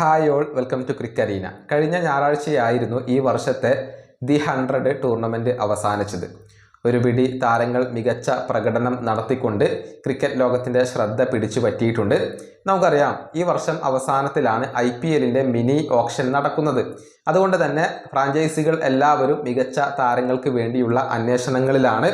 Hi all welcome to Cricarena കഴിഞ്ഞ ഞായറാഴ്ചയായിരുന്നു ഈ വർഷത്തെ ദി ഹൺഡ്രഡ് ടൂർണമെന്റ് അവസാനിച്ചത്. ഒരു പിടി താരങ്ങൾ മികച്ച പ്രകടനം നടത്തിക്കൊണ്ട് ക്രിക്കറ്റ് ലോകത്തിന്റെ ശ്രദ്ധ പിടിച്ചു പറ്റിയിട്ടുണ്ട്. നമുക്കറിയാം ഈ വർഷം അവസാനത്തിലാണ് ഐ പി എല്ലിന്റെ മിനി ഓപ്ഷൻ നടക്കുന്നത്. അതുകൊണ്ട് തന്നെ ഫ്രാഞ്ചൈസികൾ എല്ലാവരും മികച്ച താരങ്ങൾക്ക് വേണ്ടിയുള്ള അന്വേഷണങ്ങളിലാണ്.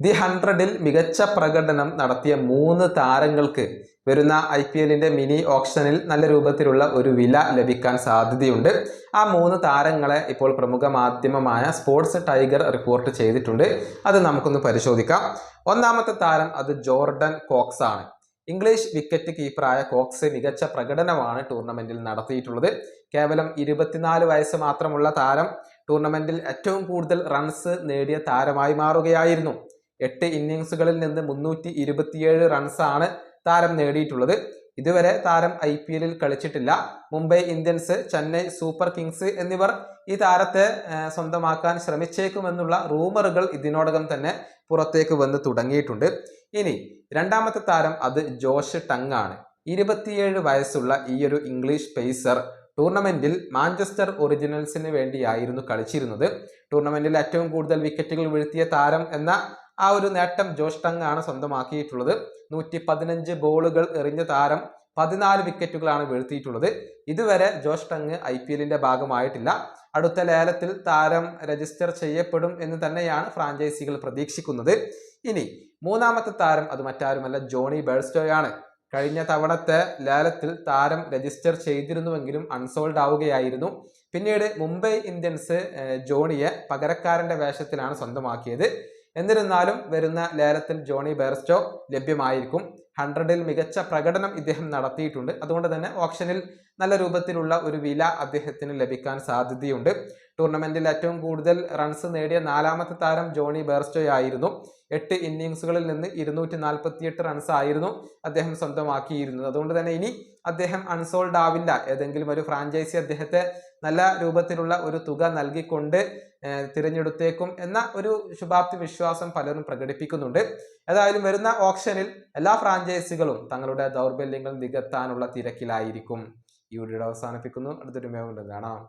ദി ഹൺഡ്രഡിൽ മികച്ച പ്രകടനം നടത്തിയ മൂന്ന് താരങ്ങൾക്ക് വരുന്ന ഐ പി എല്ലിന്റെ മിനി ഓപ്ഷനിൽ നല്ല രൂപത്തിലുള്ള ഒരു വില ലഭിക്കാൻ സാധ്യതയുണ്ട്. ആ മൂന്ന് താരങ്ങളെ ഇപ്പോൾ പ്രമുഖ മാധ്യമമായ സ്പോർട്സ് ടൈഗർ റിപ്പോർട്ട് ചെയ്തിട്ടുണ്ട്. അത് നമുക്കൊന്ന് പരിശോധിക്കാം. ഒന്നാമത്തെ താരം അത് ജോർഡൻ കോക്സ് ആണ്. ഇംഗ്ലീഷ് വിക്കറ്റ് കീപ്പറായ കോക്സ് മികച്ച പ്രകടനമാണ് ടൂർണമെന്റിൽ നടത്തിയിട്ടുള്ളത്. കേവലം ഇരുപത്തിനാല് വയസ്സ് മാത്രമുള്ള താരം ടൂർണമെന്റിൽ ഏറ്റവും കൂടുതൽ റൺസ് നേടിയ താരമായി മാറുകയായിരുന്നു. എട്ട് ഇന്നിങ്സുകളിൽ നിന്ന് മുന്നൂറ്റി ഇരുപത്തിയേഴ് റൺസാണ് താരം നേടിയിട്ടുള്ളത്. ഇതുവരെ താരം ഐ പി എല്ലിൽ കളിച്ചിട്ടില്ല. Mumbai Indians Chennai super kings എന്നിവർ ഈ താരത്തെ സ്വന്തമാക്കാൻ ശ്രമിച്ചേക്കുമെന്നുള്ള റൂമറുകൾ ഇതിനോടകം തന്നെ പുറത്തേക്ക് വന്ന് തുടങ്ങിയിട്ടുണ്ട്. ഇനി രണ്ടാമത്തെ താരം അത് ജോഷ് ടങ് ആണ് ഇരുപത്തിയേഴ് വയസ്സുള്ള ഈ ഒരു ഇംഗ്ലീഷ് പേസർ ടൂർണമെന്റിൽ മാഞ്ചസ്റ്റർ ഒറിജിനൽസിന് വേണ്ടിയായിരുന്നു കളിച്ചിരുന്നത്. ടൂർണമെന്റിൽ ഏറ്റവും കൂടുതൽ വിക്കറ്റുകൾ വീഴ്ത്തിയ താരം എന്ന ആ ഒരു നേട്ടം ജോഷ് ടങ് ആണ് സ്വന്തമാക്കിയിട്ടുള്ളത്. നൂറ്റി പതിനഞ്ച് ബോളുകൾ എറിഞ്ഞ താരം പതിനാല് വിക്കറ്റുകളാണ് വീഴ്ത്തിയിട്ടുള്ളത്. ഇതുവരെ ജോഷ് ടങ് ഐ പി എല്ലിന്റെ ഭാഗമായിട്ടില്ല. അടുത്ത ലേലത്തിൽ താരം രജിസ്റ്റർ ചെയ്യപ്പെടും എന്ന് തന്നെയാണ് ഫ്രാഞ്ചൈസികൾ പ്രതീക്ഷിക്കുന്നത്. ഇനി മൂന്നാമത്തെ താരം അത് മറ്റാരുമല്ല ജോണി ബേഴ്സ്റ്റോയാണ് കഴിഞ്ഞ തവണത്തെ ലേലത്തിൽ താരം രജിസ്റ്റർ ചെയ്തിരുന്നുവെങ്കിലും അൺസോൾഡ് ആവുകയായിരുന്നു. പിന്നീട് മുംബൈ ഇന്ത്യൻസ് ജോണിയെ പകരക്കാരന്റെ വേഷത്തിലാണ് സ്വന്തമാക്കിയത്. എന്നിരുന്നാലും വരുന്ന ലേലത്തിൽ ജോണി ബെർസ്റ്റോ ലഭ്യമായിരിക്കും. ഹൺഡ്രഡിൽ മികച്ച പ്രകടനം ഇദ്ദേഹം നടത്തിയിട്ടുണ്ട്. അതുകൊണ്ട് തന്നെ ഓപ്ഷനിൽ നല്ല രൂപത്തിലുള്ള ഒരു വില അദ്ദേഹത്തിന് ലഭിക്കാൻ സാധ്യതയുണ്ട്. ടൂർണമെന്റിൽ ഏറ്റവും കൂടുതൽ റൺസ് നേടിയ നാലാമത്തെ താരം ജോണി ബെയർസ്റ്റോ ആയിരുന്നു എട്ട് ഇന്നിങ്സുകളിൽ നിന്ന് ഇരുന്നൂറ്റി നാൽപ്പത്തിയെട്ട് റൺസ് ആയിരുന്നു അദ്ദേഹം സ്വന്തമാക്കിയിരുന്നത്. അതുകൊണ്ട് തന്നെ ഇനി അദ്ദേഹം അൺസോൾഡ് ആവില്ല. ഏതെങ്കിലും ഒരു ഫ്രാഞ്ചൈസി അദ്ദേഹത്തെ നല്ല രൂപത്തിലുള്ള ഒരു തുക നൽകിക്കൊണ്ട് തിരഞ്ഞെടുത്തേക്കും എന്ന ഒരു ശുഭാപ്തി വിശ്വാസം പലരും പ്രകടിപ്പിക്കുന്നുണ്ട്. ഏതായാലും വരുന്ന ഓപ്ഷനിൽ എല്ലാ ഫ്രാഞ്ചൈസികളും തങ്ങളുടെ ദൗർബല്യങ്ങൾ നികത്താനുള്ള തിരക്കിലായിരിക്കും. ഈ വീഡിയോ അവസാനിപ്പിക്കുന്നു. അടുത്തൊരു മേവുണ്ട് കാണാം.